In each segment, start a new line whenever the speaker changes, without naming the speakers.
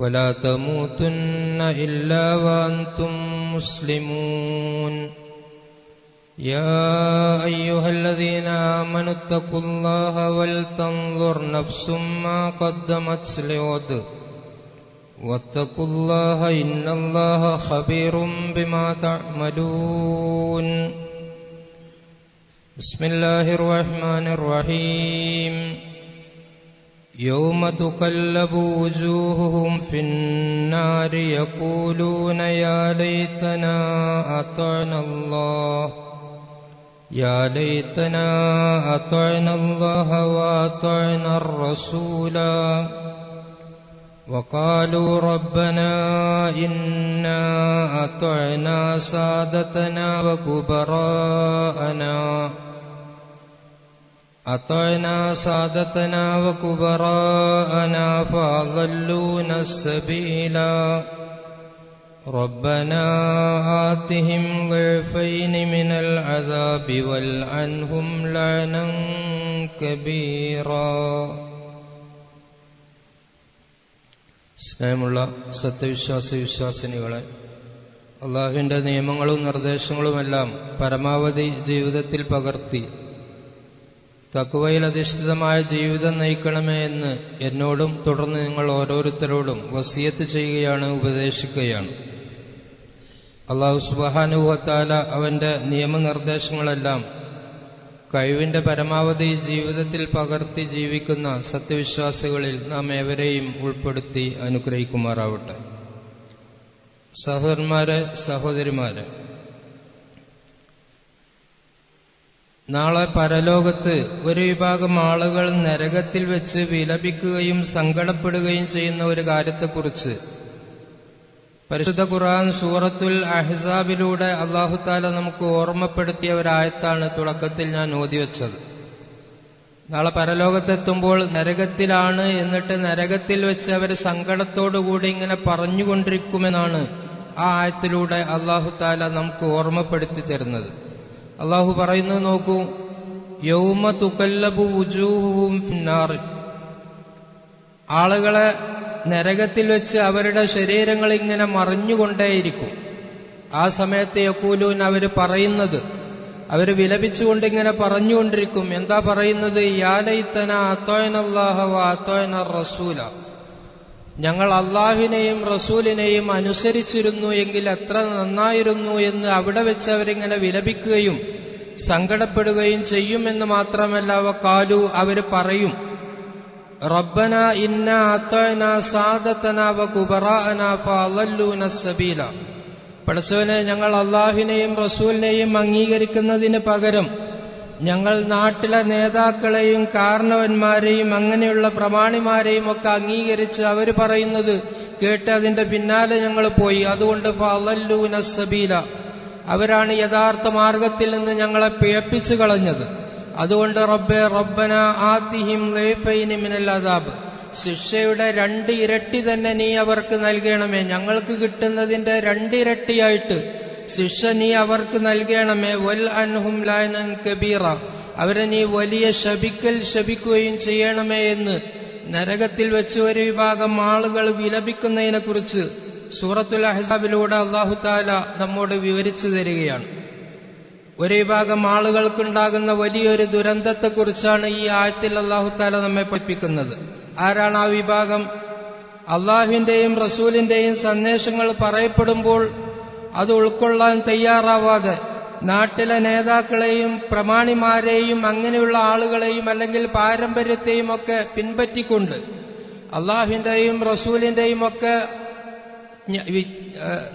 ولا تموتن إلا وأنتم مسلمون. يا أيها الذين آمنوا اتقوا الله ولتنظر نفس ما قدمت لغد. واتقوا الله إن الله خبير بما تعملون. بسم الله الرحمن الرحيم. يوم تقلب وجوههم في النار يقولون يا ليتنا أطعنا الله. يا ليتنا أطعنا الله وأطعنا الرسولا وقالوا ربنا إنا أطعنا سادتنا وكبراءنا. أطعنا سادتنا وكبراءنا فأضلونا السبيلا ربنا آتهم ضعفين من العذاب والعنهم لعنا كبيرا സ്നേഹമുള്ള സത്യവിശ്വാസ വിശ്വാസിനികളെ അള്ളാഹുവിൻ്റെ നിയമങ്ങളും നിർദ്ദേശങ്ങളുമെല്ലാം പരമാവധി ജീവിതത്തിൽ പകർത്തി തക്കുവയിൽ അധിഷ്ഠിതമായ ജീവിതം നയിക്കണമേ എന്ന് എന്നോടും തുടർന്ന് നിങ്ങൾ ഓരോരുത്തരോടും വസിയത്ത് ചെയ്യുകയാണ് ഉപദേശിക്കുകയാണ്. അള്ളാഹു സുബാനുഹത്താല അവന്റെ നിയമനിർദ്ദേശങ്ങളെല്ലാം കഴിവിന്റെ പരമാവധി ജീവിതത്തിൽ പകർത്തി ജീവിക്കുന്ന സത്യവിശ്വാസികളിൽ നാം ഏവരെയും ഉൾപ്പെടുത്തി അനുഗ്രഹിക്കുമാറാവട്ടെ. സഹോദരന്മാരെ സഹോദരിമാരെ നാളെ പരലോകത്ത് ഒരു വിഭാഗം ആളുകൾ നരകത്തിൽ വെച്ച് വിലപിക്കുകയും സങ്കടപ്പെടുകയും ചെയ്യുന്ന ഒരു കാര്യത്തെക്കുറിച്ച്. പരിശുദ്ധ ഖുർആൻ സൂറത്തുൽ അഹ്സാബിലൂടെ അള്ളാഹുത്താല നമുക്ക് ഓർമ്മപ്പെടുത്തിയ ഒരായത്താണ് തുടക്കത്തിൽ ഞാൻ ഓതി വെച്ചത്. നാളെ പരലോകത്തെത്തുമ്പോൾ നരകത്തിലാണ് എന്നിട്ട് നരകത്തിൽ വെച്ച് അവർ സങ്കടത്തോടുകൂടി ഇങ്ങനെ പറഞ്ഞുകൊണ്ടിരിക്കുമെന്നാണ് ആ ആയത്തിലൂടെ അള്ളാഹുത്താല നമുക്ക് ഓർമ്മപ്പെടുത്തി തരുന്നത്. അള്ളാഹു പറയുന്നത് നോക്കൂ. യൗമ തുക്കല്ലബു ഫിന്നാർ. ആളുകളെ നരകത്തിൽ വെച്ച് അവരുടെ ശരീരങ്ങൾ ഇങ്ങനെ മറിഞ്ഞുകൊണ്ടേയിരിക്കും. ആ സമയത്ത് യക്കൂലൂൻ അവർ പറയുന്നത് അവർ വിലപിച്ചുകൊണ്ട് ഇങ്ങനെ പറഞ്ഞുകൊണ്ടിരിക്കും. എന്താ പറയുന്നത്? റസൂല. ഞങ്ങൾ അള്ളാഹുവിനെയും റസൂലിനെയും അനുസരിച്ചിരുന്നു എങ്കിൽ എത്ര നന്നായിരുന്നു എന്ന് അവിടെ വെച്ച് അവരിങ്ങനെ വിലപിക്കുകയും സങ്കടപ്പെടുകയും ചെയ്യുമെന്ന് മാത്രമല്ല അവ കാലു അവർ പറയും റബ്ബന ഇന്ന അത്തന സാദത്തന വ ഫഅളല്ലൂന സബീല. പടച്ചവനെ ഞങ്ങൾ അള്ളാഹുവിനെയും റസൂലിനെയും അംഗീകരിക്കുന്നതിന് പകരം ഞങ്ങൾ നാട്ടിലെ നേതാക്കളെയും കാരണവന്മാരെയും അങ്ങനെയുള്ള പ്രമാണിമാരെയും ഒക്കെ അംഗീകരിച്ച് അവർ പറയുന്നത് കേട്ട് അതിന്റെ പിന്നാലെ ഞങ്ങൾ പോയി. അതുകൊണ്ട് ഫലല്ലൂന സബീല. അവരാണ് യഥാർത്ഥ മാർഗത്തിൽ നിന്ന് ഞങ്ങളെ പിഴപ്പിച്ചു കളഞ്ഞത്. അതുകൊണ്ട് റബ്ബെ റബ്ബന ആത്തിഹിം മിനൽ അദാബ്. ശിക്ഷയുടെ രണ്ട് ഇരട്ടി തന്നെ നീ അവർക്ക് നൽകണമേ. ഞങ്ങൾക്ക് കിട്ടുന്നതിന്റെ രണ്ടിരട്ടിയായിട്ട് ശിക്ഷ നീ അവർക്ക് നൽകണമേ. വൽ അൻഹും ലൈനൻ കബീറ. അവരെ നീ വലിയ ശപിക്കൽ ശപിക്കുകയും ചെയ്യണമേ എന്ന് നരകത്തിൽ വെച്ച് ഒരു വിഭാഗം ആളുകൾ വിലപിക്കുന്നതിനെ കുറിച്ച് സൂറത്തുൽ അഹ്സാബിലൂടെ അള്ളാഹു താല നമ്മോട് വിവരിച്ചു തരികയാണ്. ഒരു വിഭാഗം ആളുകൾക്കുണ്ടാകുന്ന വലിയൊരു ദുരന്തത്തെക്കുറിച്ചാണ് ഈ ആയത്തിൽ അള്ളാഹു താല നമ്മെ പഠിപ്പിക്കുന്നത്. ആരാണ് ആ വിഭാഗം? അള്ളാഹുവിന്റെയും റസൂലിന്റെയും സന്ദേശങ്ങൾ പറയപ്പെടുമ്പോൾ അത് ഉൾക്കൊള്ളാൻ തയ്യാറാവാതെ നാട്ടിലെ നേതാക്കളെയും പ്രമാണിമാരെയും അങ്ങനെയുള്ള ആളുകളെയും അല്ലെങ്കിൽ പാരമ്പര്യത്തെയും ഒക്കെ പിൻപറ്റിക്കൊണ്ട് അള്ളാഹുവിന്റെയും റസൂലിന്റെയും ഒക്കെ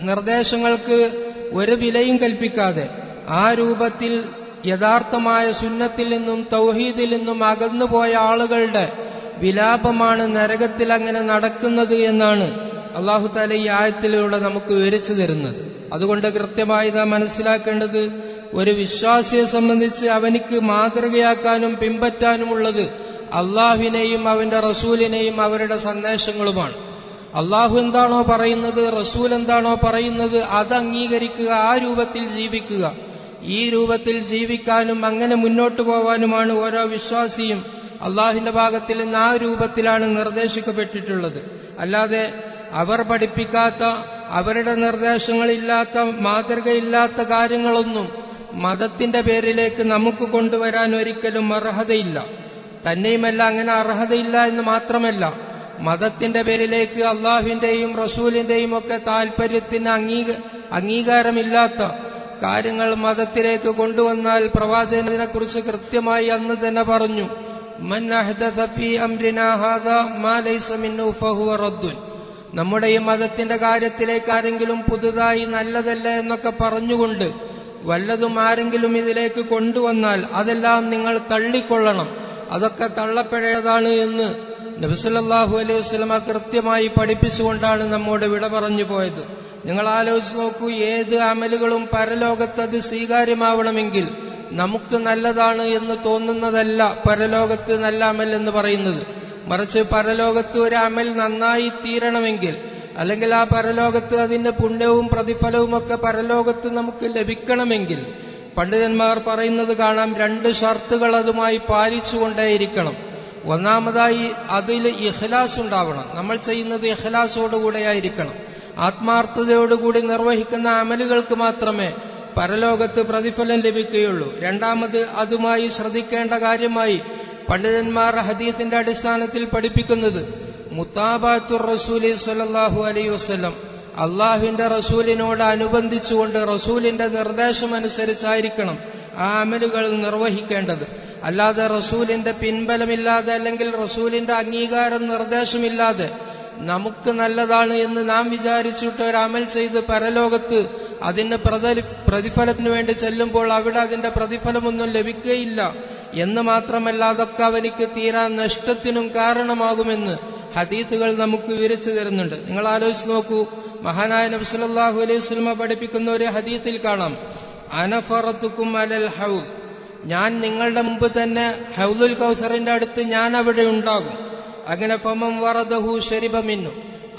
നിർദ്ദേശങ്ങൾക്ക് ഒരു വിലയും കൽപ്പിക്കാതെ ആ രൂപത്തിൽ യഥാർത്ഥമായ സുന്നത്തിൽ നിന്നും തൗഹീദിൽ നിന്നും അകന്നുപോയ ആളുകളുടെ വിലാപമാണ് നരകത്തിൽ അങ്ങനെ നടക്കുന്നത് എന്നാണ് അള്ളാഹു താല ഈ ആയത്തിലൂടെ നമുക്ക് വിവരിച്ചു തരുന്നത്. അതുകൊണ്ട് കൃത്യമായി നാം മനസ്സിലാക്കേണ്ടത് ഒരു വിശ്വാസിയെ സംബന്ധിച്ച് അവനിക്ക് മാതൃകയാക്കാനും പിൻപറ്റാനുമുള്ളത് അള്ളാഹുവിനെയും അവന്റെ റസൂലിനെയും അവരുടെ സന്ദേശങ്ങളുമാണ്. അള്ളാഹു എന്താണോ പറയുന്നത് റസൂൽ എന്താണോ പറയുന്നത് അത് അംഗീകരിക്കുക ആ രൂപത്തിൽ ജീവിക്കുക. ഈ രൂപത്തിൽ ജീവിക്കാനും അങ്ങനെ മുന്നോട്ടു പോവാനുമാണ് ഓരോ വിശ്വാസിയും അള്ളാഹുവിന്റെ ഭാഗത്തിൽ നിന്ന് ആ രൂപത്തിലാണ് നിർദ്ദേശിക്കപ്പെട്ടിട്ടുള്ളത്. അല്ലാതെ അവർ പഠിപ്പിക്കാത്ത അവരുടെ നിർദ്ദേശങ്ങളില്ലാത്ത മാതൃകയില്ലാത്ത കാര്യങ്ങളൊന്നും മതത്തിന്റെ പേരിലേക്ക് നമുക്ക് കൊണ്ടുവരാൻ ഒരിക്കലും അർഹതയില്ല. തന്നെയുമല്ല അങ്ങനെ അർഹതയില്ല എന്ന് മാത്രമല്ല മതത്തിന്റെ പേരിലേക്ക് അള്ളാഹുവിന്റെയും റസൂലിന്റെയും ഒക്കെ താല്പര്യത്തിന് അംഗീക അംഗീകാരമില്ലാത്ത കാര്യങ്ങൾ മതത്തിലേക്ക് കൊണ്ടുവന്നാൽ പ്രവാചകനെ കുറിച്ച് കൃത്യമായി അന്ന് തന്നെ പറഞ്ഞു. നമ്മുടെ ഈ മതത്തിന്റെ കാര്യത്തിലേക്ക് ആരെങ്കിലും പുതുതായി നല്ലതല്ല എന്നൊക്കെ പറഞ്ഞുകൊണ്ട് വല്ലതും ആരെങ്കിലും ഇതിലേക്ക് കൊണ്ടുവന്നാൽ അതെല്ലാം നിങ്ങൾ തള്ളിക്കൊള്ളണം. അതൊക്കെ തള്ളപ്പെടേതാണ് എന്ന് നബിസല്ലാഹു അലൈഹി വസ്ലമ കൃത്യമായി പഠിപ്പിച്ചുകൊണ്ടാണ് നമ്മോട് വിട പറഞ്ഞു പോയത്. നിങ്ങൾ ആലോചിച്ച് നോക്കൂ ഏത് അമലുകളും പരലോകത്ത് അത് സ്വീകാര്യമാവണമെങ്കിൽ നമുക്ക് നല്ലതാണ് എന്ന് തോന്നുന്നതല്ല പരലോകത്ത് നല്ല അമൽ എന്ന് പറയുന്നത്. മറിച്ച് പരലോകത്ത് ഒരു അമൽ നന്നായി തീരണമെങ്കിൽ അല്ലെങ്കിൽ ആ പരലോകത്ത് അതിന്റെ പുണ്യവും പ്രതിഫലവും ഒക്കെ പരലോകത്ത് നമുക്ക് ലഭിക്കണമെങ്കിൽ പണ്ഡിതന്മാർ പറയുന്നത് കാണാം രണ്ട് ഷർത്തുകൾ അതുമായി പാലിച്ചുകൊണ്ടേയിരിക്കണം. ഒന്നാമതായി അതിൽ ഇഖ്ലാസ് ഉണ്ടാവണം. നമ്മൾ ചെയ്യുന്നത് ഇഖ്ലാസോടുകൂടെയായിരിക്കണം. ആത്മാർത്ഥതയോടുകൂടി നിർവഹിക്കുന്ന അമലുകൾക്ക് മാത്രമേ പരലോകത്ത് പ്രതിഫലം ലഭിക്കുകയുള്ളൂ. രണ്ടാമത് അതുമായി ശ്രദ്ധിക്കേണ്ട കാര്യമായി പണ്ഡിതന്മാർ ഹദീത്തിന്റെ അടിസ്ഥാനത്തിൽ പഠിപ്പിക്കുന്നത് മുത്താബാത്തുർ റസൂലി സലാഹു അലൈ വസ്ലം അള്ളാഹുവിന്റെ റസൂലിനോട് അനുബന്ധിച്ചുകൊണ്ട് റസൂലിന്റെ നിർദ്ദേശമനുസരിച്ചായിരിക്കണം ആ അമലുകൾ നിർവഹിക്കേണ്ടത്. അല്ലാതെ റസൂലിന്റെ പിൻബലമില്ലാതെ അല്ലെങ്കിൽ റസൂലിന്റെ അംഗീകാരം നിർദ്ദേശമില്ലാതെ നമുക്ക് നല്ലതാണ് എന്ന് നാം വിചാരിച്ചിട്ട് ഒരു അമൽ ചെയ്ത് പരലോകത്ത് അതിന് പ്രതിഫലത്തിന് വേണ്ടി ചെല്ലുമ്പോൾ അവിടെ അതിന്റെ പ്രതിഫലമൊന്നും ലഭിക്കുകയില്ല. എന്ന് മാത്രമല്ല അതൊക്കെ അവനിക്ക് തീരാൻ നഷ്ടത്തിനും കാരണമാകുമെന്ന് ഹദീത്തുകൾ നമുക്ക് വിവരിച്ചു തരുന്നുണ്ട്. നിങ്ങൾ ആലോചിച്ച് നോക്കൂ മഹാനായ നബി സല്ലല്ലാഹു അലൈഹി സ്വലമ പഠിപ്പിക്കുന്ന ഒരു ഹദീത്തിൽ കാണാം അനഫറത്തുക്കും അലൽ ഹൗൽ ഞാൻ നിങ്ങളുടെ മുമ്പ് തന്നെ ഹൗലുൽ കൗസറിന്റെ അടുത്ത് ഞാൻ അവിടെ ഉണ്ടാകും. അങ്ങനെ ഫമം വറദഹു ശരിപമിന്നു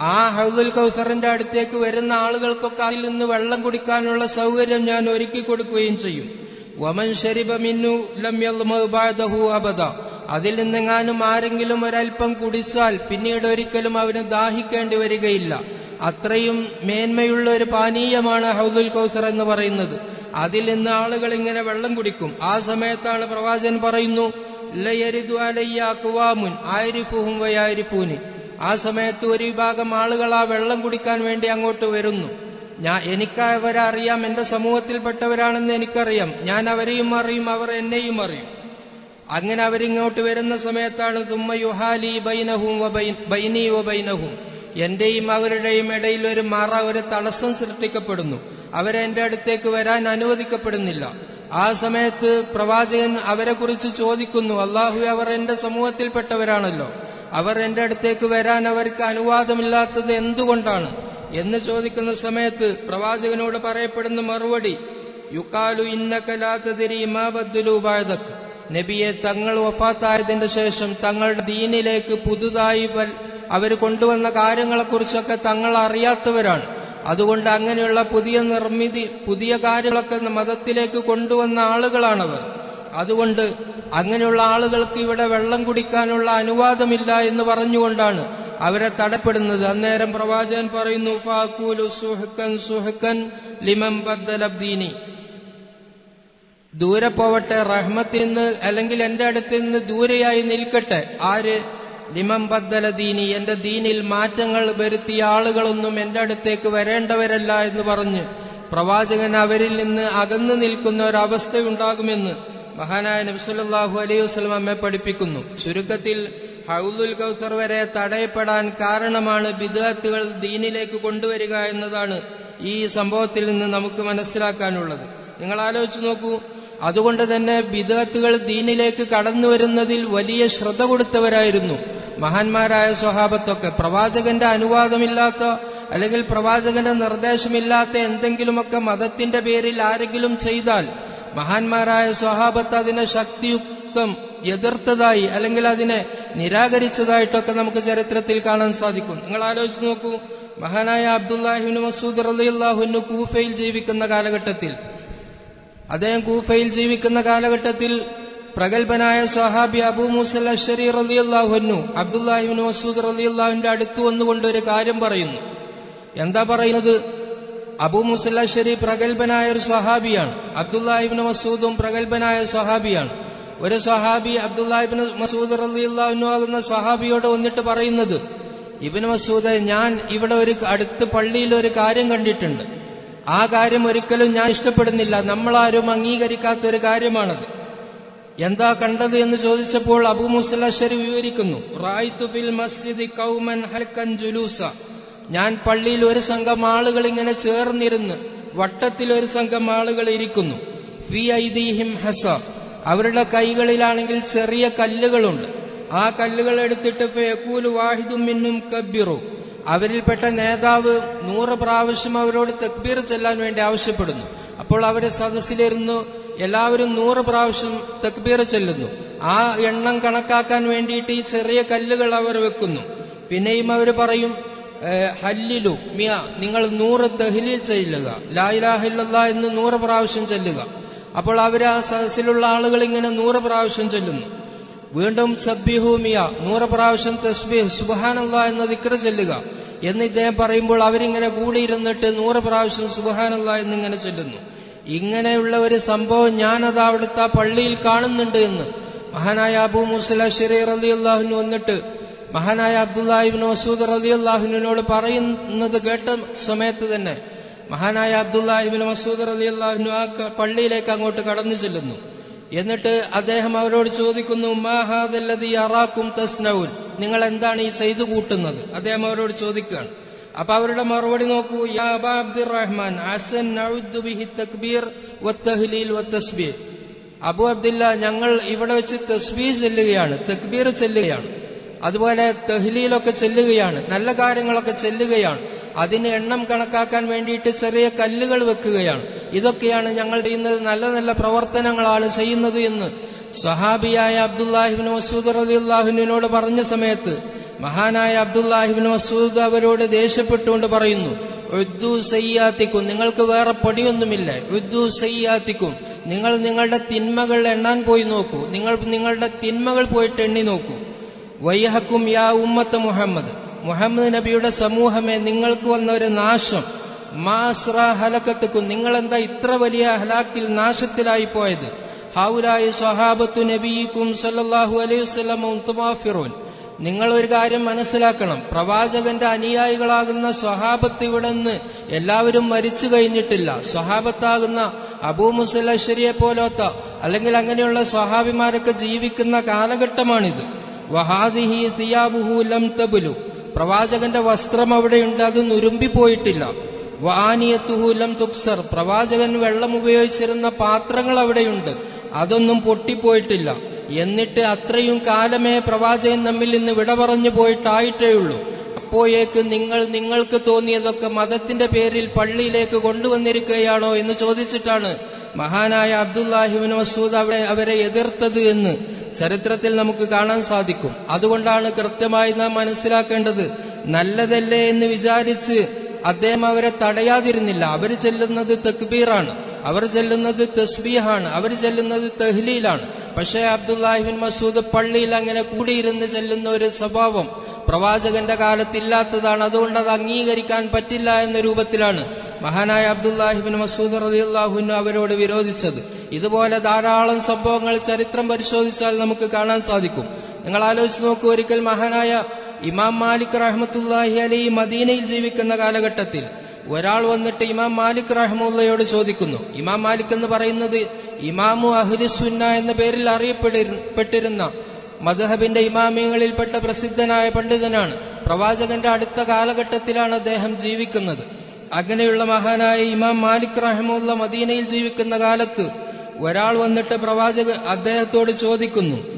ആ ഹൗലുൽ കൗസറിന്റെ അടുത്തേക്ക് വരുന്ന ആളുകൾക്കൊക്കെ അതിൽ നിന്ന് വെള്ളം കുടിക്കാനുള്ള സൗകര്യം ഞാൻ ഒരുക്കി കൊടുക്കുകയും ചെയ്യും. വമൻ ശരിപമിന്നു ലം യൽമഉ ബഅദഹു അബദ. അതിൽ നിന്നെങ്ങാനും ആരെങ്കിലും ഒരൽപ്പം കുടിച്ചാൽ പിന്നീട് ഒരിക്കലും അവന് ദാഹിക്കേണ്ടി വരികയില്ല. അത്രയും മേന്മയുള്ള ഒരു പാനീയമാണ് ഹൗദുൽ കൗസർ എന്ന് പറയുന്നത്. അതിൽ നിന്ന് ആളുകൾ ഇങ്ങനെ വെള്ളം കുടിക്കും. ആ സമയത്താണ് പ്രവാചകൻ പറയുന്നു വയാരിഫൂനി. ആ സമയത്ത് ഒരു വിഭാഗം ആളുകൾ ആ വെള്ളം കുടിക്കാൻ വേണ്ടി അങ്ങോട്ട് വരുന്നു. ഞാൻ എനിക്കവരെ അറിയാം. എന്റെ സമൂഹത്തിൽപ്പെട്ടവരാണെന്ന് എനിക്കറിയാം. ഞാൻ അവരെയും അറിയും. അവർ എന്നെയും അറിയും. അങ്ങനെ അവരിങ്ങോട്ട് വരുന്ന സമയത്താണ് തുമ്മ യുഹാലി ബൈനഹും ബൈനി വബൈനഹും എന്റെയും അവരുടെയും ഇടയിൽ ഒരു മറ ഒരു തടസ്സം സൃഷ്ടിക്കപ്പെടുന്നു. അവരെ എന്റെ അടുത്തേക്ക് വരാൻ അനുവദിക്കപ്പെടുന്നില്ല. ആ സമയത്ത് പ്രവാചകൻ അവരെ കുറിച്ച് ചോദിക്കുന്നു അള്ളാഹു അവർ എന്റെ സമൂഹത്തിൽപ്പെട്ടവരാണല്ലോ. അവർ എന്റെ അടുത്തേക്ക് വരാൻ അവർക്ക് അനുവാദമില്ലാത്തത് എന്തുകൊണ്ടാണ്? എന്ന് ചോദിക്കുന്ന സമയത്ത് പ്രവാചകനോട് പറയപ്പെടുന്ന മറുപടി യുക്കാലു ഇന്നക്കലാത്തതിരി ഇമാബദ്ദുലൂബായതക്ക് നബിയെ തങ്ങൾ വഫാത്തായതിന്റെ ശേഷം തങ്ങളുടെ ദീനിലേക്ക് പുതുതായി അവർ കൊണ്ടുവന്ന കാര്യങ്ങളെക്കുറിച്ചൊക്കെ തങ്ങൾ അറിയാത്തവരാണ്. അതുകൊണ്ട് അങ്ങനെയുള്ള പുതിയ നിർമ്മിതി പുതിയ കാര്യങ്ങളൊക്കെ മതത്തിലേക്ക് കൊണ്ടുവന്ന ആളുകളാണവർ. അതുകൊണ്ട് അങ്ങനെയുള്ള ആളുകൾക്ക് ഇവിടെ വെള്ളം കുടിക്കാനുള്ള അനുവാദമില്ല എന്ന് പറഞ്ഞുകൊണ്ടാണ് അവരെ തടപ്പെടുന്നത്. അന്നേരം പ്രവാചകൻ പറയുന്നു ലിമം ദൂരെ പോവട്ടെ റഹ്മത്തിൽ നിന്ന് അല്ലെങ്കിൽ എന്റെ അടുത്ത് നിന്ന് ദൂരെയായി നിൽക്കട്ടെ. ആര് ലിമം ബദ്ദല ദീനി എന്റെ ദീനിൽ മാറ്റങ്ങൾ വരുത്തിയ ആളുകളൊന്നും എന്റെ അടുത്തേക്ക് വരേണ്ടവരല്ല എന്ന് പറഞ്ഞ് പ്രവാചകൻ അവരിൽ നിന്ന് അകന്നു നിൽക്കുന്ന ഒരവസ്ഥയുണ്ടാകുമെന്ന് മഹാനായ നബ്സുല്ലാഹു അലൈഹി വസ്ലം അമ്മ പഠിപ്പിക്കുന്നു. ചുരുക്കത്തിൽ ഹൗലുൽ കൗസർ വരെ തടയപ്പെടാൻ കാരണമാണ് ബിദാത്തുകൾ ദീനിലേക്ക് കൊണ്ടുവരിക എന്നതാണ് ഈ സംഭവത്തിൽ നിന്ന് നമുക്ക് മനസ്സിലാക്കാനുള്ളത്. നിങ്ങൾ ആലോചിച്ച് നോക്കൂ അതുകൊണ്ട് തന്നെ ബിദത്തുകൾ ദീനിലേക്ക് കടന്നു വരുന്നതിൽ വലിയ ശ്രദ്ധ കൊടുത്തവരായിരുന്നു. മഹാന്മാരായ സ്വഹാബത്തൊക്കെ. പ്രവാചകന്റെ അനുവാദമില്ലാത്ത അല്ലെങ്കിൽ പ്രവാചകന്റെ നിർദ്ദേശമില്ലാത്ത എന്തെങ്കിലുമൊക്കെ മതത്തിന്റെ പേരിൽ ആരെങ്കിലും ചെയ്താൽ മഹാന്മാരായ സ്വഹാബത്ത് അതിനെ ശക്തിയുക്തം എതിർത്തതായി അല്ലെങ്കിൽ അതിനെ നിരാകരിച്ചതായിട്ടൊക്കെ നമുക്ക് ചരിത്രത്തിൽ കാണാൻ സാധിക്കും. നിങ്ങൾ ആലോചിച്ച് നോക്കൂ. മഹാനായ അബ്ദുല്ലാഹിബിൻ മസൂദ് റലിയുല്ലാഹുവിന് കൂഫയിൽ ജീവിക്കുന്ന കാലഘട്ടത്തിൽ അദ്ദേഹം കൂഫയിൽ ജീവിക്കുന്ന കാലഘട്ടത്തിൽ പ്രഗത്ഭനായ സഹാബി Abu Musal Ashari Abdullah ibn Masood റലിയുല്ലാഹുവിന്റെ അടുത്തു വന്നുകൊണ്ട് ഒരു കാര്യം പറയുന്നു. എന്താ പറയുന്നത്? അബൂ അഷരി പ്രഗത്ഭനായ ഒരു സഹാബിയാണ് അബ്ദുല്ലാഹിബിൻ മസൂദും പ്രഗത്ഭനായ സഹാബിയാണ് ഒരു സഹാബി അബ്ദുല്ലാഹിബിൻ മസൂദ് റലിയുല്ലാഹുന്നു ആകുന്ന സഹാബിയോട് വന്നിട്ട് പറയുന്നത് ഇബിൻ മസൂദ് ഞാൻ ഇവിടെ ഒരു അടുത്ത് പള്ളിയിൽ ഒരു കാര്യം കണ്ടിട്ടുണ്ട്. ആ കാര്യം ഒരിക്കലും ഞാൻ ഇഷ്ടപ്പെടുന്നില്ല. നമ്മളാരും അംഗീകരിക്കാത്ത ഒരു കാര്യമാണത്. എന്താ കണ്ടത് എന്ന് ചോദിച്ചപ്പോൾ അബു മുസല്ലശ്ശേരി വിവരിക്കുന്നു. ഫിൽ മസ്ജിദ് കൗമൻ ഹൽക്കൻ ജുലൂസ. ഞാൻ പള്ളിയിൽ ഒരു സംഘം ആളുകൾ ഇങ്ങനെ ചേർന്നിരുന്ന് വട്ടത്തിൽ ഒരു സംഘം ആളുകൾ ഇരിക്കുന്നു. ഫി ഐദീഹിം ഹസ. അവരുടെ കൈകളിലാണെങ്കിൽ ചെറിയ കല്ലുകളുണ്ട്. ആ കല്ലുകൾ എടുത്തിട്ട് ഫേക്കൂൽ വാഹിദും മിന്നും കബിറു. അവരിൽപ്പെട്ട നേതാവ് നൂറ് പ്രാവശ്യം അവരോട് തക്ബീർ ചെല്ലാൻ വേണ്ടി ആവശ്യപ്പെടുന്നു. അപ്പോൾ അവരെ സദസ്സിലിരുന്നു എല്ലാവരും നൂറ് പ്രാവശ്യം തക്ബീർ ചെല്ലുന്നു. ആ എണ്ണം കണക്കാക്കാൻ വേണ്ടിയിട്ട് ഈ ചെറിയ കല്ലുകൾ അവർ വെക്കുന്നു. പിന്നെയും അവർ പറയും ഹല്ലിലു മിയ നിങ്ങൾ നൂറ് തഹ്ലീൽ ചെല്ലുക. ലായിലാഹില്ല എന്ന് നൂറ് പ്രാവശ്യം ചെല്ലുക. അപ്പോൾ അവർ ആ സദസ്സിലുള്ള ആളുകൾ ഇങ്ങനെ നൂറ് പ്രാവശ്യം ചെല്ലുന്നു. വീണ്ടും സബ്ബിഹൂമിയ നൂറ് പ്രാവശ്യം തസ്ബിഹ് സുബാനല്ല എന്ന് ദിക്ര ചെല്ലുക. എന്ന് ഇദ്ദേഹം പറയുമ്പോൾ അവരിങ്ങനെ കൂടിയിരുന്നിട്ട് നൂറ് പ്രാവശ്യം സുബഹാനല്ല എന്നിങ്ങനെ ചൊല്ലുന്നു. ഇങ്ങനെയുള്ള ഒരു സംഭവം ഞാനത് അവിടുത്തെ ആ പള്ളിയിൽ കാണുന്നുണ്ട് എന്ന്. മഹാനായ അബു മുസല ഷെറീർ അലി അള്ളാഹുനു വന്നിട്ട് മഹാനായ അബ്ദുല്ലാഹിബിൻ മസൂദ് അലി അള്ളാഹുനോട് പറയുന്നത് കേട്ട സമയത്ത് തന്നെ മഹാനായ അബ്ദുല്ലാഹിബിൻ മസൂദ് അലി അള്ളാഹുനു ആ പള്ളിയിലേക്ക് അങ്ങോട്ട് കടന്നു ചെല്ലുന്നു. എന്നിട്ട് അദ്ദേഹം അവരോട് ചോദിക്കുന്നു മാഹാദല്ലതി അറാക്കും തസ്നൌൻ നിങ്ങൾ എന്താണ് ഈ ചെയ്തു കൂട്ടുന്നത്? അദ്ദേഹം അവരോട് ചോദിക്കുകയാണ്. അപ്പൊ അവരുടെ മറുപടി നോക്കൂ യാ അബാ അബ്ദുർ റഹ്മാൻ അസൻ തക്ബീർ വത്തഹ്ലീൽ അബു അബ്ദില്ല ഞങ്ങൾ ഇവിടെ വെച്ച് തസ്ബീ ചെല്ലുകയാണ് തക്ബീർ ചെല്ലുകയാണ്. അതുപോലെ തെഹ്ലീലൊക്കെ ചെല്ലുകയാണ് നല്ല കാര്യങ്ങളൊക്കെ ചെല്ലുകയാണ്. അതിന് എണ്ണം കണക്കാക്കാൻ വേണ്ടിയിട്ട് ചെറിയ കല്ലുകൾ വെക്കുകയാണ്. ഇതൊക്കെയാണ് ഞങ്ങൾ ചെയ്യുന്നത്. നല്ല നല്ല പ്രവർത്തനങ്ങളാണ് ചെയ്യുന്നത് എന്ന് സഹാബിയായ അബ്ദുല്ലാഹിബിൻ മസൂദ് റലിയുല്ലാഹുവിനോട് പറഞ്ഞ സമയത്ത് മഹാനായ അബ്ദുല്ലാഹിബിൻ മസൂദ് അവരോട് ദേഷ്യപ്പെട്ടുകൊണ്ട് പറയുന്നു ഉദ്ദു സയ്യാത്തിക്കും. നിങ്ങൾക്ക് വേറെ പൊടിയൊന്നുമില്ല. ഉദ്ദു സയ്യാത്തിക്കും. നിങ്ങൾ നിങ്ങളുടെ തിന്മകൾ എണ്ണാൻ പോയി നോക്കൂ. നിങ്ങൾ നിങ്ങളുടെ തിന്മകൾ പോയിട്ട് എണ്ണി നോക്കൂ. വൈഹക്കും യാ ഉമ്മത്ത് മുഹമ്മദ്. മുഹമ്മദ് നബിയുടെ സമൂഹമേ നിങ്ങൾക്ക് വന്ന ഒരു നാശം. മാസ്ര ഹലക്കത്തുക്കും. നിങ്ങൾ എന്താ ഇത്ര വലിയ ഹലാക്കിൽ നാശത്തിലായി പോയത്? ഹൗലായി സഹാബത്തു നബിയിക്കും സല്ലാഹു അലൈഹി തുമാഫിറൂൻ നിങ്ങൾ ഒരു കാര്യം മനസ്സിലാക്കണം. പ്രവാചകന്റെ അനുയായികളാകുന്ന സ്വഹാബത്ത് ഇവിടെ നിന്ന് എല്ലാവരും മരിച്ചു കഴിഞ്ഞിട്ടില്ല. സ്വഹാബത്താകുന്ന അബൂ മുസല്ലശ്ശേരിയെ പോലത്തെ അല്ലെങ്കിൽ അങ്ങനെയുള്ള സ്വഹാബിമാരൊക്കെ ജീവിക്കുന്ന കാലഘട്ടമാണിത്. വഹാദിഹി തിയാബുഹു ലം തബുലു. പ്രവാചകന്റെ വസ്ത്രം അവിടെയുണ്ട് അത് നുരുമ്പിപ്പോയിട്ടില്ല വാനിയത്തുഹൂലം തുക്സർ. പ്രവാചകൻ വെള്ളം ഉപയോഗിച്ചിരുന്ന പാത്രങ്ങൾ അവിടെയുണ്ട് അതൊന്നും പൊട്ടിപ്പോയിട്ടില്ല. എന്നിട്ട് അത്രയും കാലമേ പ്രവാചകൻ നമ്മിൽ നിന്ന് വിട പറഞ്ഞു പോയിട്ടായിട്ടേ ഉള്ളൂ. അപ്പോയേക്ക് നിങ്ങൾ നിങ്ങൾക്ക് തോന്നിയതൊക്കെ മതത്തിന്റെ പേരിൽ പള്ളിയിലേക്ക് കൊണ്ടുവന്നിരിക്കുകയാണോ എന്ന് ചോദിച്ചിട്ടാണ് മഹാനായ അബ്ദുല്ലാഹിബിൻ മസൂദ് അവിടെ അവരെ എതിർത്തത് എന്ന് ചരിത്രത്തിൽ നമുക്ക് കാണാൻ സാധിക്കും. അതുകൊണ്ടാണ് കൃത്യമായി നാം മനസ്സിലാക്കേണ്ടത് നല്ലതല്ലേ എന്ന് വിചാരിച്ച് അദ്ദേഹം അവരെ തടയാതിരുന്നില്ല. അവർ ചെല്ലുന്നത് തക്ബീറാണ്. അവർ ചെല്ലുന്നത് തസ്ബീഹാണ്. അവർ ചെല്ലുന്നത് തെഹ്ലീലാണ്. പക്ഷേ അബ്ദുല്ലാഹിബിൻ മസൂദ് പള്ളിയിൽ അങ്ങനെ കൂടിയിരുന്ന് ചെല്ലുന്ന ഒരു സ്വഭാവം പ്രവാചകന്റെ കാലത്തില്ലാത്തതാണ് അതുകൊണ്ട് അത് അംഗീകരിക്കാൻ പറ്റില്ല എന്ന രൂപത്തിലാണ് മഹാനായ അബ്ദുല്ലാഹിബിൻ മസൂദ് റളിയല്ലാഹുവിന് അവരോട് വിരോധിച്ചത്. ഇതുപോലെ ധാരാളം സംഭവങ്ങൾ ചരിത്രം പരിശോധിച്ചാൽ നമുക്ക് കാണാൻ സാധിക്കും. നിങ്ങൾ ആലോചിച്ച് നോക്കൂ ഒരിക്കൽ മഹാനായ ഇമാം മാലിക് റഹ്മത്തുല്ലാഹി അലി മദീനയിൽ ജീവിക്കുന്ന കാലഘട്ടത്തിൽ ഒരാൾ വന്നിട്ട് ഇമാം മാലിക് റഹ്മുള്ളയോട് ചോദിക്കുന്നു. ഇമാം മാലിക് എന്ന് പറയുന്നത് ഇമാമു അഹ്ലിസുന്ന എന്ന പേരിൽ അറിയപ്പെട്ടിരുന്ന മദ്ഹബിന്റെ ഇമാമിയങ്ങളിൽപ്പെട്ട പ്രസിദ്ധനായ പണ്ഡിതനാണ്. പ്രവാചകന്റെ അടുത്ത കാലഘട്ടത്തിലാണ് അദ്ദേഹം ജീവിക്കുന്നത്. അങ്ങനെയുള്ള മഹാനായ ഇമാം മാലിക് റഹ്മുള്ള മദീനയിൽ ജീവിക്കുന്ന കാലത്ത് ഒരാൾ വന്നിട്ട് പ്രവാചക അദ്ദേഹത്തോട് ചോദിക്കുന്നു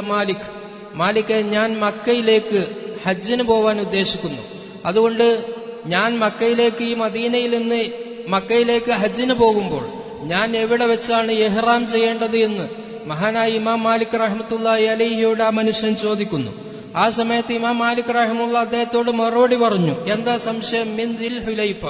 മാലിക്? മാലിക് ഞാൻ മക്കയിലേക്ക് ഹജ്ജിന് പോവാൻ ഉദ്ദേശിക്കുന്നു. അതുകൊണ്ട് ഞാൻ മക്കയിലേക്ക് ഈ മദീനയിൽ നിന്ന് മക്കയിലേക്ക് ഹജ്ജിന് പോകുമ്പോൾ ഞാൻ എവിടെ വെച്ചാണ് എഹ്റാം ചെയ്യേണ്ടത് എന്ന് മഹാനായ ഇമാം മാലിക് റഹമത്തുള്ള അലഹിയോട് ആ മനുഷ്യൻ ചോദിക്കുന്നു. ആ സമയത്ത് ഇമാം മാലിക് റഹിമുള്ള അദ്ദേഹത്തോട് മറുപടി പറഞ്ഞു. എന്താ സംശയം? മിൻ ദിൽ ഹുലൈഫ.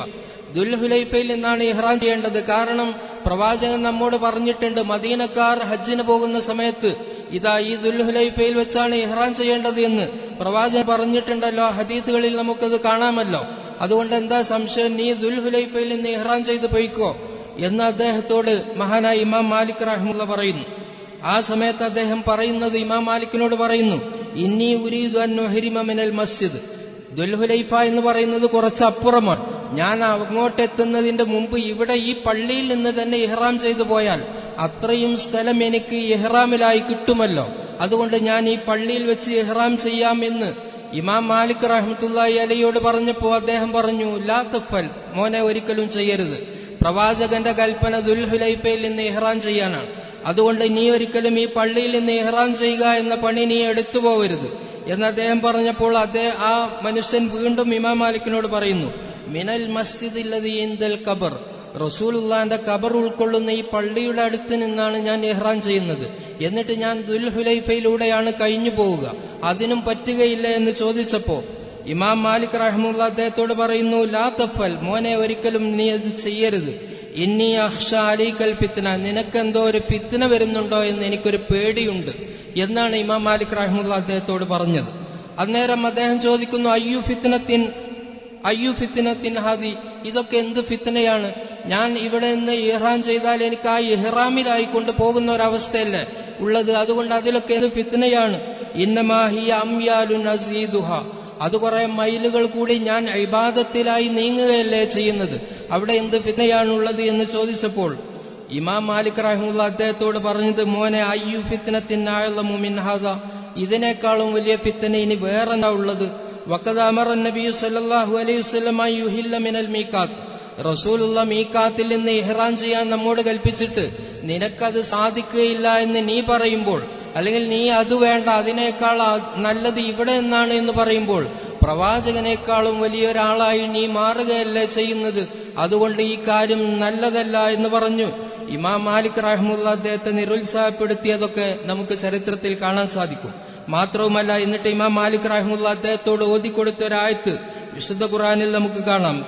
ദുൽഹുലൈഫയിൽ നിന്നാണ് ഇഹ്റാം ചെയ്യേണ്ടത്. കാരണം പ്രവാചകൻ നമ്മോട് പറഞ്ഞിട്ടുണ്ട് മദീനക്കാർ ഹജ്ജിന് പോകുന്ന സമയത്ത് ഇതാ ഈ ദുൽഹുലൈഫയിൽ വെച്ചാണ് ഇഹ്റാം ചെയ്യേണ്ടത് എന്ന്. പ്രവാചകൻ പറഞ്ഞിട്ടുണ്ടല്ലോ ഹദീത്തുകളിൽ നമുക്കത് കാണാമല്ലോ. അതുകൊണ്ട് എന്താ സംശയം? നീ ദുൽഹുലൈഫയിൽ നിന്ന് ഇഹ്റാം ചെയ്ത് പോയിക്കോ എന്ന് അദ്ദേഹത്തോട് മഹാനായ ഇമാം മാലിക് റഹ്മുള്ള പറയുന്നു. ആ സമയത്ത് അദ്ദേഹം പറയുന്നത് ഇമാം മാലിക്കിനോട് പറയുന്നു ഇന്നി ഉരീദു അന്നുഹരിമിനൽ മസ്ജിദ്. ദുൽഹുലൈഫ എന്ന് പറയുന്നത് കുറച്ചപ്പുറമാണ്. ഞാൻ അങ്ങോട്ടെത്തുന്നതിന്റെ മുമ്പ് ഇവിടെ ഈ പള്ളിയിൽ നിന്ന് തന്നെ ഇഹ്റാം ചെയ്തു പോയാൽ അത്രയും സ്ഥലം എനിക്ക് ഇഹ്റാമിലായി കിട്ടുമല്ലോ. അതുകൊണ്ട് ഞാൻ ഈ പള്ളിയിൽ വെച്ച് ഇഹ്റാം ചെയ്യാം എന്ന് ഇമാം മാലിക് റഹ്മത്തുല്ലായി അലയോട് പറഞ്ഞപ്പോ അദ്ദേഹം പറഞ്ഞു ലാ തഫൽ മോനെ ഒരിക്കലും ചെയ്യരുത്. പ്രവാചകന്റെ കൽപ്പന ദുൽഹുലൈഫയിൽ നിന്ന് ഇഹ്റാം ചെയ്യാനാണ്. അതുകൊണ്ട് നീ ഒരിക്കലും ഈ പള്ളിയിൽ നിന്ന് ഇഹ്റാം ചെയ്യുക എന്ന പണി നീ എടുത്തു പോവരുത് എന്ന് അദ്ദേഹം പറഞ്ഞപ്പോൾ അദ്ദേഹം ആ മനുഷ്യൻ വീണ്ടും ഇമാം മാലിക്കിനോട് പറയുന്നു മിനൽ മസ്ജിദ് കബർ റസൂലുള്ളാന്റെ കബർ ഉൾക്കൊള്ളുന്ന ഈ പള്ളിയുടെ അടുത്ത് നിന്നാണ് ഞാൻ ഇഹ്റാം ചെയ്യുന്നത്. എന്നിട്ട് ഞാൻ ദുൽഹുലൈഫയിലൂടെയാണ് കഴിഞ്ഞു പോവുക. അതിനും പറ്റുകയില്ല എന്ന് ചോദിച്ചപ്പോ ഇമാം മാലിക് റഹ്മുള്ള അദ്ദേഹത്തോട് പറയുന്നു ലാ തഫൽ മോനെ ഒരിക്കലും നീ അത് ചെയ്യരുത്. ഇന്നി അഹ്ഷാലിക്കൽ ഫിത്തന നിനക്കെന്തോ ഒരു ഫിത്തന വരുന്നുണ്ടോ എന്ന് എനിക്കൊരു പേടിയുണ്ട് എന്നാണ് ഇമാം മാലിക് റഹ്മുള്ള അദ്ദേഹത്തോട് പറഞ്ഞത്. അന്നേരം അദ്ദേഹം ചോദിക്കുന്നു അയ്യു ഫിത്തനത്തിൻ അയ്യു ഫിത്തനത്തിൻ ഹാദി ഇതൊക്കെ എന്ത് ഫിത്തനയാണ് ഞാൻ ഇവിടെ നിന്ന് ഇഹ്റാം ചെയ്താൽ എനിക്ക് ആ ഇഹ്റാമിലായി കൊണ്ട് പോകുന്ന ഒരവസ്ഥയല്ലേ ഉള്ളത്? അതുകൊണ്ട് അതിലൊക്കെ എന്ത് ഫിത്തനയാണ് ഇന്നമാഹി അംയാലു നസീദുഹ. അത് കുറെ മൈലുകൾ കൂടി ഞാൻ ഇബാദത്തിലായി നീങ്ങുകയല്ലേ ചെയ്യുന്നത്? അവിടെ എന്ത് ഫിത്നയാണുള്ളത് എന്ന് ചോദിച്ചപ്പോൾ ഇമാം മാലിക് റഹ്മുള്ള അദ്ദേഹത്തോട് പറഞ്ഞത് മോനെ അയ്യു ഫിത്നത്തിനായുള്ള മുമിൻഹാദ ഇതിനേക്കാളും വലിയ ഫിത്തന ഇനി വേറെന്താ ഉള്ളത്? വക്കത് അമർ നബി സല്ലാഹു അലൈഹി വസല്ലം യുഹില്ല മിനൽ മീക്കാത്ത് റസൂലുള്ള മീക്കാത്തിൽ നിന്ന് ഇഹ്റാൻ ചെയ്യാൻ നമ്മോട് കൽപ്പിച്ചിട്ട് നിനക്കത് സാധിക്കുകയില്ല എന്ന് നീ പറയുമ്പോൾ അല്ലെങ്കിൽ നീ അത് വേണ്ട അതിനേക്കാൾ നല്ലത് ഇവിടെ എന്നാണ് എന്ന് പറയുമ്പോൾ പ്രവാചകനേക്കാളും വലിയൊരാളായി നീ മാറുകയല്ലേ ചെയ്യുന്നത്? അതുകൊണ്ട് ഈ കാര്യം നല്ലതല്ല എന്ന് പറഞ്ഞു. ഇമാം മാലിക് റഹ്മുള്ള അദ്ദേഹത്തെ നിരുത്സാഹപ്പെടുത്തിയതൊക്കെ നമുക്ക് ചരിത്രത്തിൽ കാണാൻ സാധിക്കും. മാത്രവുമല്ല എന്നിട്ട് ഇമാം മാലിക് റഹ്മുള്ള അദ്ദേഹത്തോട് ഓതിക്കൊടുത്ത ഒരായത്ത് വിശുദ്ധ ഖുറാനിൽ നമുക്ക് കാണാം.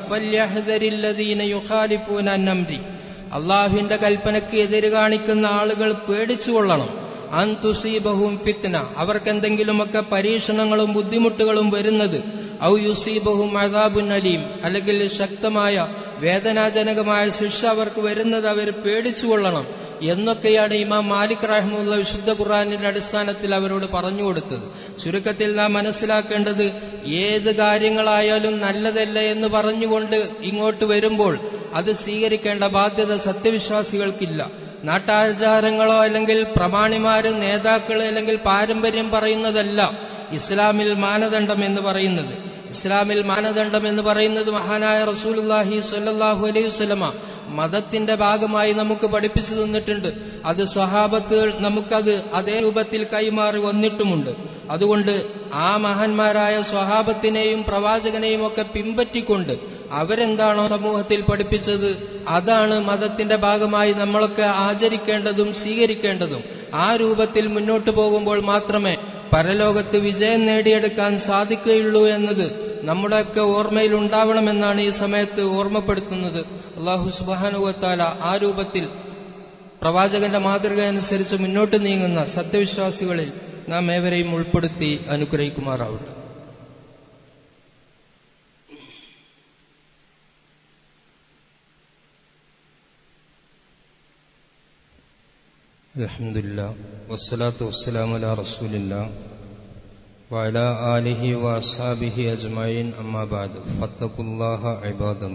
അള്ളാഹുവിന്റെ കൽപ്പനയ്ക്ക് എതിര് കാണിക്കുന്ന ആളുകൾ പേടിച്ചുകൊള്ളണം കൊള്ളണം. തുസീബഹും ഫിത്ന. അവർക്ക് എന്തെങ്കിലുമൊക്കെ പരീക്ഷണങ്ങളും ബുദ്ധിമുട്ടുകളും വരുന്നത് ഔ യുസീബഹും അദാബുൻ അലീം. അല്ലെങ്കിൽ ശക്തമായ വേദനാജനകമായ ശിക്ഷ അവർക്ക് വരുന്നത് അവർ പേടിച്ചുകൊള്ളണം എന്നൊക്കെയാണ് ഇമാം മാലിക് റഹ്മുള്ള വിശുദ്ധ ഖുർആാനിന്റെ അടിസ്ഥാനത്തിൽ അവരോട് പറഞ്ഞു കൊടുത്തത്. ചുരുക്കത്തിൽ നാം മനസ്സിലാക്കേണ്ടത് ഏത് കാര്യങ്ങളായാലും നല്ലതല്ല എന്ന് പറഞ്ഞുകൊണ്ട് ഇങ്ങോട്ട് വരുമ്പോൾ അത് സ്വീകരിക്കേണ്ട ബാധ്യത സത്യവിശ്വാസികൾക്കില്ല. നാട്ടാചാരങ്ങളോ അല്ലെങ്കിൽ പ്രമാണിമാര് നേതാക്കൾ അല്ലെങ്കിൽ പാരമ്പര്യം പറയുന്നതല്ല ഇസ്ലാമിൽ മാനദണ്ഡം എന്ന് പറയുന്നത്. ഇസ്ലാമിൽ മാനദണ്ഡം എന്ന് പറയുന്നത് മഹാനായ റസൂലുല്ലാഹി സല്ലാഹു അലൈഹി വസല്ലമ മതത്തിന്റെ ഭാഗമായി നമുക്ക് പഠിപ്പിച്ചു തന്നിട്ടുണ്ട്. അത് സ്വഹാബത്തുകൾ നമുക്കത് അതേ രൂപത്തിൽ കൈമാറി വന്നിട്ടുമുണ്ട്. അതുകൊണ്ട് ആ മഹാന്മാരായ സ്വഹാബത്തിനെയും പ്രവാചകനെയും ഒക്കെ പിൻപറ്റിക്കൊണ്ട് അവരെന്താണോ സമൂഹത്തിൽ പഠിപ്പിച്ചത് അതാണ് മതത്തിന്റെ ഭാഗമായി നമ്മളൊക്കെ ആചരിക്കേണ്ടതും സ്വീകരിക്കേണ്ടതും. ആ രൂപത്തിൽ മുന്നോട്ടു പോകുമ്പോൾ മാത്രമേ പരലോകത്ത് വിജയം നേടിയെടുക്കാൻ സാധിക്കുകയുള്ളൂ എന്നത് നമ്മുടെയൊക്കെ ഓർമ്മയിൽ ഉണ്ടാവണമെന്നാണ് ഈ സമയത്ത് ഓർമ്മപ്പെടുത്തുന്നത് അള്ളാഹു സുബാനുവത്താല ആ രൂപത്തിൽ പ്രവാചകന്റെ മാതൃക അനുസരിച്ച് മുന്നോട്ട് നീങ്ങുന്ന സത്യവിശ്വാസികളിൽ നാം ഏവരെയും ഉൾപ്പെടുത്തി അനുഗ്രഹിക്കുമാറാവട്ടെ الحمد لله വസ്സലാത്തു വസ്സലാം അല റസൂലില്ല വല ആലിഹി വസാബിഹി അജ്മൈൻ അമ്മാബാദ് ഫത്തഖുല്ലാഹ ഇബാദ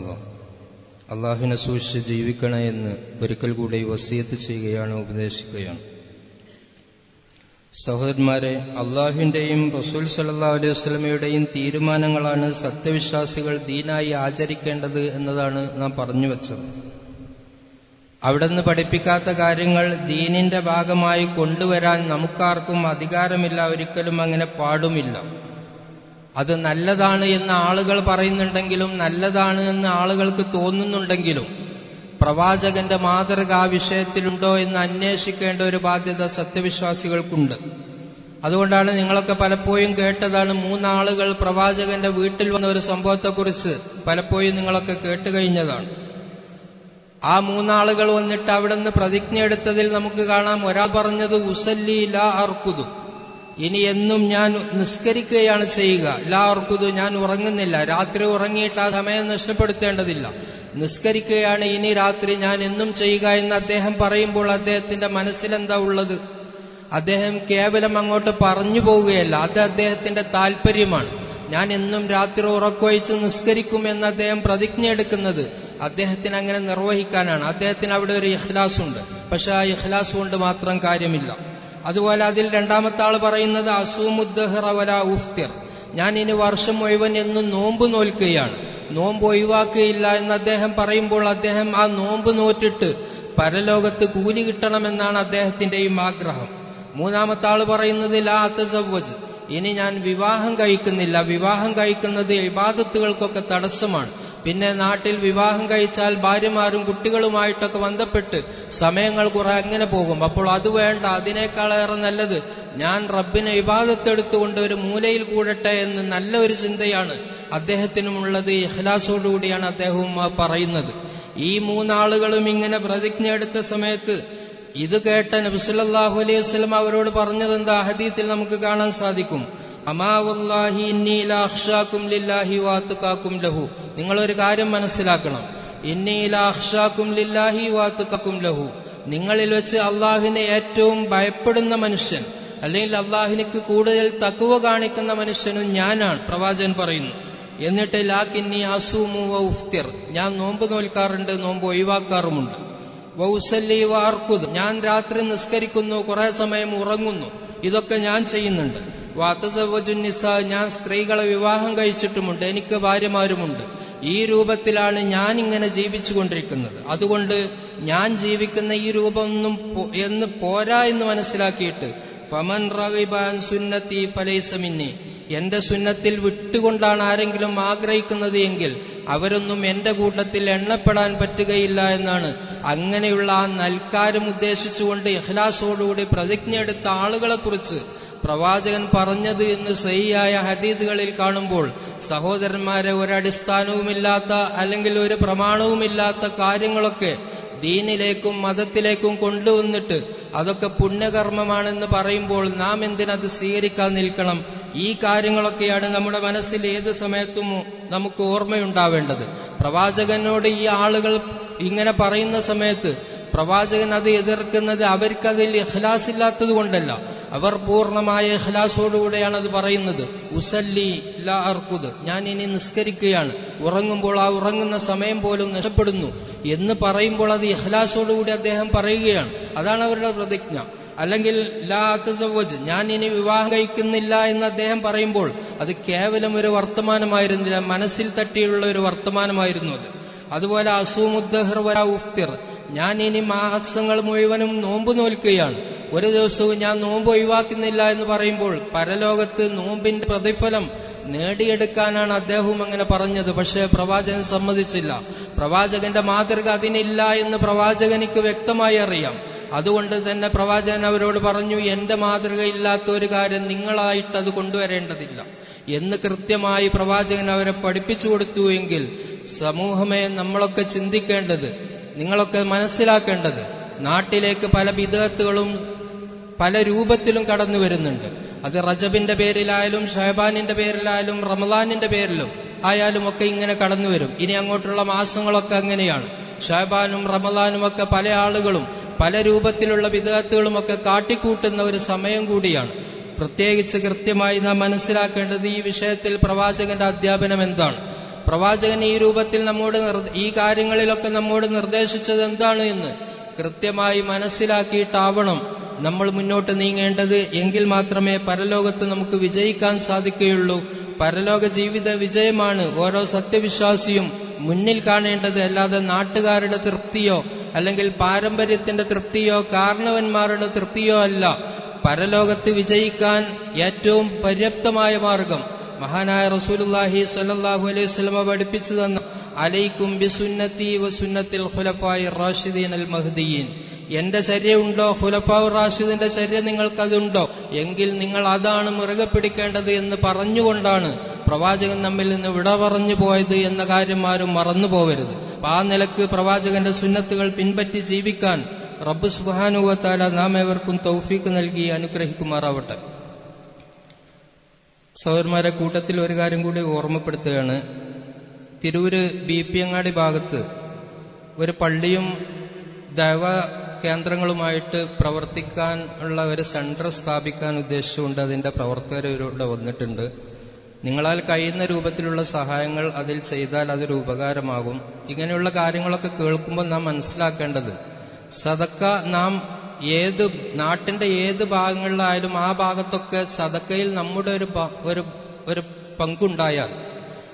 അള്ളാഹിനെ സൂക്ഷിച്ച് ജീവിക്കണ എന്ന് ഒരിക്കൽ കൂടി വസീയത്ത് ചെയ്യുകയാണ് ഉപദേശിക്കുകയാണ്. സഹോദരന്മാരെ അള്ളാഹുവിന്റെയും റസൂൽ സല്ലാ അലൈഹി വസ്ലമയുടെയും തീരുമാനങ്ങളാണ് സത്യവിശ്വാസികൾ ദീനായി ആചരിക്കേണ്ടത് എന്നതാണ് നാം പറഞ്ഞു വച്ചത്. അവിടുന്ന് പഠിപ്പിക്കാത്ത കാര്യങ്ങൾ ദീനിന്റെ ഭാഗമായി കൊണ്ടുവരാൻ നമുക്കാർക്കും അധികാരമില്ല ഒരിക്കലും അങ്ങനെ പാടുമില്ല. അത് നല്ലതാണ് എന്ന് ആളുകൾ പറയുന്നുണ്ടെങ്കിലും നല്ലതാണ് എന്ന് ആളുകൾക്ക് തോന്നുന്നുണ്ടെങ്കിലും പ്രവാചകന്റെ മാതൃക ആ വിഷയത്തിലുണ്ടോ എന്ന് അന്വേഷിക്കേണ്ട ഒരു ബാധ്യത സത്യവിശ്വാസികൾക്കുണ്ട്. അതുകൊണ്ടാണ് നിങ്ങളൊക്കെ പലപ്പോഴും കേട്ടതാണ് മൂന്നാളുകൾ പ്രവാചകന്റെ വീട്ടിൽ വന്ന ഒരു സംഭവത്തെക്കുറിച്ച് പലപ്പോഴും നിങ്ങളൊക്കെ കേട്ടുകഴിഞ്ഞതാണ് ആ മൂന്നാളുകൾ വന്നിട്ട് അവിടെ നിന്ന് പ്രതിജ്ഞ എടുത്തതിൽ നമുക്ക് കാണാം. ഒരാൾ പറഞ്ഞത് ഉസല്ലി ലാ അർക്കുതു ഇനി എന്നും ഞാൻ നിസ്കരിക്കുകയാണ് ചെയ്യുക. ലാ അർക്കുതു ഞാൻ ഉറങ്ങുന്നില്ല. രാത്രി ഉറങ്ങിയിട്ട് ആ സമയം നഷ്ടപ്പെടുത്തേണ്ടതില്ല. നിസ്കരിക്കുകയാണ് ഇനി രാത്രി ഞാൻ എന്നും ചെയ്യുക എന്ന് അദ്ദേഹം പറയുമ്പോൾ അദ്ദേഹത്തിന്റെ മനസ്സിലെന്താ ഉള്ളത്? അദ്ദേഹം കേവലം അങ്ങോട്ട് പറഞ്ഞു പോവുകയല്ല. അത് അദ്ദേഹത്തിന്റെ താല്പര്യമാണ്. ഞാൻ എന്നും രാത്രി ഉറക്കൊഴിച്ച് നിസ്കരിക്കും എന്ന് അദ്ദേഹം പ്രതിജ്ഞ എടുക്കുന്നത്. അദ്ദേഹത്തിന് അങ്ങനെ നിർവഹിക്കാനാണ്. അദ്ദേഹത്തിന് അവിടെ ഒരു ഇഖ്ലാസ് ഉണ്ട് പക്ഷെ ആ ഇഖ്ലാസ് കൊണ്ട് മാത്രം കാര്യമില്ല. അതുപോലെ അതിൽ രണ്ടാമത്തെ ആൾ പറയുന്നത് അസൂമുദ്ദഹ്റവല ഉഫ്തിർ. ഞാൻ ഇനി വർഷം മുഴുവൻ എന്നും നോമ്പ് നോൽക്കുകയാണ്. നോമ്പ് ഒഴിവാക്കുകയില്ല എന്ന് അദ്ദേഹം പറയുമ്പോൾ അദ്ദേഹം ആ നോമ്പ് നോറ്റിട്ട് പരലോകത്ത് കൂലി കിട്ടണമെന്നാണ് അദ്ദേഹത്തിന്റെയും ആഗ്രഹം. മൂന്നാമത്തെ ആൾ പറയുന്നത് ലാ തസവ്വജ്. ഇനി ഞാൻ വിവാഹം കഴിക്കുന്നില്ല. വിവാഹം കഴിക്കുന്നത് ഇബാദത്തുകൾക്കൊക്കെ തടസ്സമാണ്. പിന്നെ നാട്ടിൽ വിവാഹം കഴിച്ചാൽ ഭാര്യമാരും കുട്ടികളുമായിട്ടൊക്കെ ബന്ധപ്പെട്ട് സമയങ്ങൾ കുറെ അങ്ങനെ പോകും. അപ്പോൾ അത് വേണ്ട അതിനേക്കാളേറെ നല്ലത് ഞാൻ റബ്ബിനെ വിവാദത്തെടുത്തുകൊണ്ട് ഒരു മൂലയിൽ കൂടട്ടെ എന്ന് നല്ല ഒരു ചിന്തയാണ് അദ്ദേഹത്തിനുമുള്ളത്. ഇഹ്ലാസോടുകൂടിയാണ് അദ്ദേഹവും പറയുന്നത്. ഈ മൂന്നാളുകളും ഇങ്ങനെ പ്രതിജ്ഞ എടുത്ത സമയത്ത് ഇത് കേട്ട നബ്സുല്ലാഹു അലൈഹി വസ്ലം അവരോട് പറഞ്ഞത് എന്താ ഹദീത്തിൽ നമുക്ക് കാണാൻ സാധിക്കും. അമാവല്ലാഹി ഇന്നി ലാഹ്ഷാക്കും ലില്ലാഹി വാത്തുക്കാക്കും ലഹു. നിങ്ങളൊരു കാര്യം മനസ്സിലാക്കണം. ഇന്നി ലാഹ്ഷാക്കും ലില്ലാഹി വാത്തുക്കാക്കും ലഹു. നിങ്ങളിൽ വെച്ച് അള്ളാഹുവിനെ ഏറ്റവും ഭയപ്പെടുന്ന മനുഷ്യൻ അല്ലെങ്കിൽ അള്ളാഹിനിക്ക് കൂടുതൽ തക്കുവ കാണിക്കുന്ന മനുഷ്യനും ഞാനാണ് പ്രവാചകൻ പറയുന്നു. എന്നിട്ട് ലാക്കിന്നി അസൂമു ഉഫ്തിർ. ഞാൻ നോമ്പ് നോൽക്കാറുണ്ട് നോമ്പ് ഒഴിവാക്കാറുമുണ്ട്. വൗസല്ലി വാർക്കുത് ഞാൻ രാത്രി നിസ്കരിക്കുന്നു കുറെ സമയം ഉറങ്ങുന്നു. ഇതൊക്കെ ഞാൻ ചെയ്യുന്നുണ്ട്. വാത്തസവജുന്നിസ ഞാൻ സ്ത്രീകളെ വിവാഹം കഴിച്ചിട്ടുമുണ്ട് എനിക്ക് ഭാര്യമാരുമുണ്ട്. ഈ രൂപത്തിലാണ് ഞാൻ ഇങ്ങനെ ജീവിച്ചുകൊണ്ടിരിക്കുന്നത്. അതുകൊണ്ട് ഞാൻ ജീവിക്കുന്ന ഈ രൂപമൊന്നും പോ- എന്ന് പോരാ എന്ന് മനസ്സിലാക്കിയിട്ട് ഫമൻ റഹിബാൻ സുന്നത്തി ഫലൈസമിന്നി എന്റെ സുന്നത്തിൽ വിട്ടുകൊണ്ടാണ് ആരെങ്കിലും ആഗ്രഹിക്കുന്നത് എങ്കിൽ അവരൊന്നും എന്റെ കൂട്ടത്തിൽ എണ്ണപ്പെടാൻ പറ്റുകയില്ല എന്നാണ്. അങ്ങനെയുള്ള ആ നൽക്കാരം ഉദ്ദേശിച്ചുകൊണ്ട് ഇഹ്ലാസോടുകൂടി പ്രതിജ്ഞ എടുത്ത ആളുകളെ കുറിച്ച് പ്രവാചകൻ പറഞ്ഞത് എന്ന് സഹിയായ ഹദീദുകളിൽ കാണുമ്പോൾ സഹോദരന്മാരെ ഒരടിസ്ഥാനവുമില്ലാത്ത അല്ലെങ്കിൽ ഒരു പ്രമാണവുമില്ലാത്ത കാര്യങ്ങളൊക്കെ ദീനിലേക്കും മതത്തിലേക്കും കൊണ്ടുവന്നിട്ട് അതൊക്കെ പുണ്യകർമ്മമാണെന്ന് പറയുമ്പോൾ നാം എന്തിനത് സ്വീകരിക്കാൻ നിൽക്കണം? ഈ കാര്യങ്ങളൊക്കെയാണ് നമ്മുടെ മനസ്സിൽ ഏത് സമയത്തും നമുക്ക് ഓർമ്മയുണ്ടാവേണ്ടത്. പ്രവാചകനോട് ഈ ആളുകൾ ഇങ്ങനെ പറയുന്ന സമയത്ത് പ്രവാചകൻ അത് എതിർക്കുന്നത് അവർക്കതിൽ ഇഖ്ലാസ് ഇല്ലാത്തത് കൊണ്ടല്ല അവർ പൂർണമായ ഇഖ്ലാസോടുകൂടെയാണ് അത് പറയുന്നത്. ഉസല്ലി ലാ അർക്കുത് ഞാൻ ഇനി നിസ്കരിക്കുകയാണ്. ഉറങ്ങുമ്പോൾ ആ ഉറങ്ങുന്ന സമയം പോലും നഷ്ടപ്പെടുന്നു എന്ന് പറയുമ്പോൾ അത് ഇഖ്ലാസോടുകൂടി അദ്ദേഹം പറയുകയാണ്. അതാണ് അവരുടെ പ്രതിജ്ഞ. അല്ലെങ്കിൽ ലാ തസവജ് ഞാൻ ഇനി വിവാഹം കഴിക്കുന്നില്ല എന്ന് അദ്ദേഹം പറയുമ്പോൾ അത് കേവലം ഒരു വർത്തമാനമായിരുന്നില്ല. മനസ്സിൽ തട്ടിയുള്ള ഒരു വർത്തമാനമായിരുന്നു അത്. അതുപോലെ അസൂമുദ്ദഹർ വരാ ഉഫ്തിർ. ഞാൻ ഇനി മാസങ്ങൾ മുഴുവനും നോമ്പ് നോൽക്കുകയാണ്. ഒരു ദിവസവും ഞാൻ നോമ്പ് ഒഴിവാക്കുന്നില്ല എന്ന് പറയുമ്പോൾ പരലോകത്ത് നോമ്പിന്റെ പ്രതിഫലം നേടിയെടുക്കാനാണ് അദ്ദേഹവും അങ്ങനെ പറഞ്ഞത്. പക്ഷേ പ്രവാചകൻ സമ്മതിച്ചില്ല. പ്രവാചകന്റെ മാതൃക അതിനില്ല എന്ന് പ്രവാചകനിക്ക് വ്യക്തമായി അറിയാം. അതുകൊണ്ട് തന്നെ പ്രവാചകൻ അവരോട് പറഞ്ഞു എന്റെ മാതൃക ഇല്ലാത്ത ഒരു കാര്യം നിങ്ങളായിട്ട് അത് കൊണ്ടുവരേണ്ടതില്ല. എന്ന് കൃത്യമായി പ്രവാചകൻ അവരെ പഠിപ്പിച്ചു കൊടുത്തു എങ്കിൽ സമൂഹമേ നമ്മളൊക്കെ ചിന്തിക്കേണ്ടത് നിങ്ങളൊക്കെ മനസ്സിലാക്കേണ്ടത് നാട്ടിലേക്ക് പല വിധത്തുകളും പല രൂപത്തിലും കടന്നു വരുന്നുണ്ട്. അത് റജബിന്റെ പേരിലായാലും ഷഹബാനിന്റെ പേരിലായാലും റമദാനിന്റെ പേരിലും ആയാലും ഒക്കെ ഇങ്ങനെ കടന്നു വരും. ഇനി അങ്ങോട്ടുള്ള മാസങ്ങളൊക്കെ അങ്ങനെയാണ്. ഷഹബാനും റമദാനും ഒക്കെ പല ആളുകളും പല രൂപത്തിലുള്ള വിദഗത്തുകളും ഒക്കെ കാട്ടിക്കൂട്ടുന്ന ഒരു സമയം കൂടിയാണ്. പ്രത്യേകിച്ച് കൃത്യമായി നാം മനസ്സിലാക്കേണ്ടത് ഈ വിഷയത്തിൽ പ്രവാചകന്റെ അധ്യാപനം എന്താണ്? പ്രവാചകൻ ഈ രൂപത്തിൽ നമ്മോട് ഈ കാര്യങ്ങളിലൊക്കെ നമ്മോട് നിർദ്ദേശിച്ചത് എന്താണ് എന്ന് കൃത്യമായി മനസ്സിലാക്കിയിട്ടാവണം നമ്മൾ മുന്നോട്ട് നീങ്ങേണ്ടത് എങ്കിൽ മാത്രമേ പരലോകത്ത് നമുക്ക് വിജയിക്കാൻ സാധിക്കുകയുള്ളൂ. പരലോക ജീവിത വിജയമാണ് ഓരോ സത്യവിശ്വാസിയും മുന്നിൽ കാണേണ്ടത്. അല്ലാതെ നാട്ടുകാരുടെ തൃപ്തിയോ അല്ലെങ്കിൽ പാരമ്പര്യത്തിന്റെ തൃപ്തിയോ കാരണവന്മാരുടെ തൃപ്തിയോ അല്ല. പരലോകത്ത് വിജയിക്കാൻ ഏറ്റവും പര്യാപ്തമായ മാർഗം മഹാനായ റസൂലുല്ലാഹി സല്ലാഹു അലൈഹി സ്വലമ പഠിപ്പിച്ചു തന്ന അലൈക്കും ബിസുന്നത്തി വസുന്നത്തിൽ ഖുലഫായി അൽ മഹ്ദിയീൻ എന്റെ ശരീരമുണ്ടോ ഉണ്ടോ ഖുലഫാവ് റാഷിദിന്റെ ശരീരം നിങ്ങൾക്കതുണ്ടോ? എങ്കിൽ നിങ്ങൾ അതാണ് മുറുകെ പിടിക്കേണ്ടത് എന്ന് പറഞ്ഞുകൊണ്ടാണ് പ്രവാചകൻ നമ്മിൽ നിന്ന് വിട പറഞ്ഞു പോയത് എന്ന കാര്യം ആരും മറന്നു അപ്പൊ ആ നിലയ്ക്ക് പ്രവാചകന്റെ സുന്നത്തുകൾ പിൻപറ്റി ജീവിക്കാൻ റബ്ബ് സുബാനുവത്താല നാം ഏവർക്കും തൗഫീക്ക് നൽകി അനുഗ്രഹിക്കുമാറാവട്ടെ. സൗരന്മാരെ കൂട്ടത്തിൽ ഒരു കാര്യം കൂടി ഓർമ്മപ്പെടുത്തുകയാണ്. തിരൂര് ബി പി അങ്ങാടി ഭാഗത്ത് ഒരു പള്ളിയും ദൈവ കേന്ദ്രങ്ങളുമായിട്ട് പ്രവർത്തിക്കാൻ ഉള്ള ഒരു സെന്റർ സ്ഥാപിക്കാൻ ഉദ്ദേശിച്ചുകൊണ്ട് അതിന്റെ പ്രവർത്തകർ വന്നിട്ടുണ്ട്. നിങ്ങളാൽ കഴിയുന്ന രൂപത്തിലുള്ള സഹായങ്ങൾ അതിൽ ചെയ്താൽ അതൊരു ഉപകാരമാകും. ഇങ്ങനെയുള്ള കാര്യങ്ങളൊക്കെ കേൾക്കുമ്പോൾ നാം മനസ്സിലാക്കേണ്ടത് സതക്ക നാം ഏത് നാട്ടിന്റെ ഏത് ഭാഗങ്ങളിലായാലും ആ ഭാഗത്തൊക്കെ സതക്കയിൽ നമ്മുടെ ഒരു ഒരു ഒരു പങ്കുണ്ടായാൽ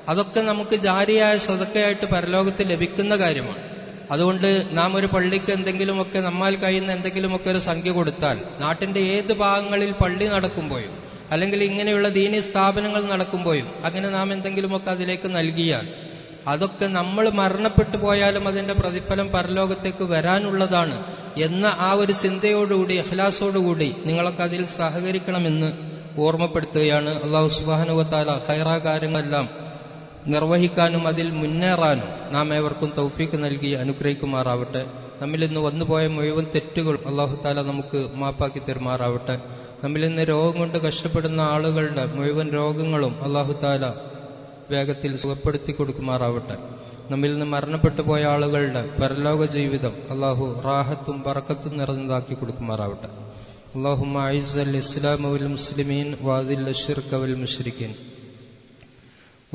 അതൊക്കെ നമുക്ക് ജാരിയായ സതക്കയായിട്ട് പരലോകത്ത് ലഭിക്കുന്ന കാര്യമാണ്. അതുകൊണ്ട് നാം ഒരു പള്ളിക്ക് എന്തെങ്കിലുമൊക്കെ നമ്മാൽ കഴിയുന്ന എന്തെങ്കിലുമൊക്കെ ഒരു സംഖ്യ കൊടുത്താൽ നാട്ടിന്റെ ഏത് ഭാഗങ്ങളിൽ പള്ളി നടക്കുമ്പോഴും അല്ലെങ്കിൽ ഇങ്ങനെയുള്ള ദീനി സ്ഥാപനങ്ങൾ നടക്കുമ്പോഴും അങ്ങനെ നാം എന്തെങ്കിലുമൊക്കെ അതിലേക്ക് നൽകിയാൽ അതൊക്കെ നമ്മൾ മരണപ്പെട്ടു പോയാലും അതിന്റെ പ്രതിഫലം പരലോകത്തേക്ക് വരാനുള്ളതാണ് എന്ന ആ ഒരു ചിന്തയോടുകൂടി അഹ്ലാസോടുകൂടി നിങ്ങളൊക്കെ അതിൽ സഹകരിക്കണമെന്ന് ഓർമ്മപ്പെടുത്തുകയാണ്. അള്ളാഹു സുബാനുവത്താല ഹൈറാ കാര്യങ്ങളെല്ലാം നിർവഹിക്കാനും അതിൽ മുന്നേറാനും നാം ഏവർക്കും തൗഫീക്ക് നൽകി അനുഗ്രഹിക്കുമാറാവട്ടെ. നമ്മിൽ നിന്ന് വന്നുപോയ മുഴുവൻ തെറ്റുകൾ അള്ളാഹുത്താല നമുക്ക് മാപ്പാക്കി തരുമാറാവട്ടെ. നമ്മിൽ നിന്ന് രോഗം കൊണ്ട് കഷ്ടപ്പെടുന്ന ആളുകളുടെ മുഴുവൻ രോഗങ്ങളും അള്ളാഹുത്താല വേഗത്തിൽ സുഖപ്പെടുത്തി കൊടുക്കുമാറാവട്ടെ. നമ്മിൽ നിന്ന് മരണപ്പെട്ടു പോയ ആളുകളുടെ പരലോക ജീവിതം അള്ളാഹു റാഹത്തും പറക്കത്തും നിറഞ്ഞതാക്കി കൊടുക്കുമാറാവട്ടെ. അള്ളാഹു ഐസ് അൽ ഇസ്ലാം മുസ്ലിമീൻ വാദിൽ ഷിർക്കവൽ മുഷ്രിഖീൻ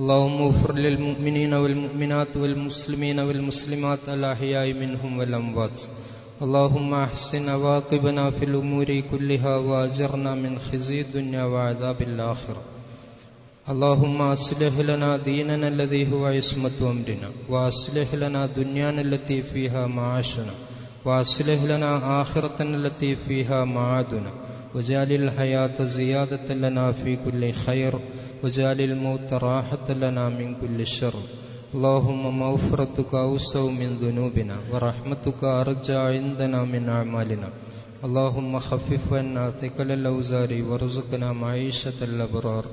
اللهم اغفر للمؤمنين والمؤمنات والمسلمين والمسلمات الأحياء منهم والأموات. اللهم أحسن عواقبنا في الأمور كلها وأجرنا من خزي الدنيا وعذاب الآخرة. اللهم أصلح لنا ديننا الذي هو عصمة أمرنا وأصلح لنا دنيانا التي فيها معاشنا وأصلح لنا آخرتنا التي فيها معادنا وجعل الحياة زيادة لنا في كل خير. وجعل الموت راحة لنا من كل شر اللهم مغفرتك أوسع من ذنوبنا ورحمتك أرجى عندنا من أعمالنا. اللهم خفف عنا ثقل الأوزار وارزقنا معيشة الأبرار.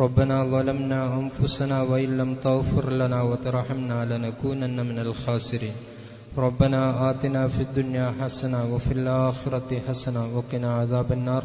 ربنا ظلمنا أنفسنا وإن لم تغفر لنا وترحمنا لنكونن من الخاسرين. ربنا آتنا في الدنيا حسنة وفي الآخرة حسنة وقنا عذاب النار.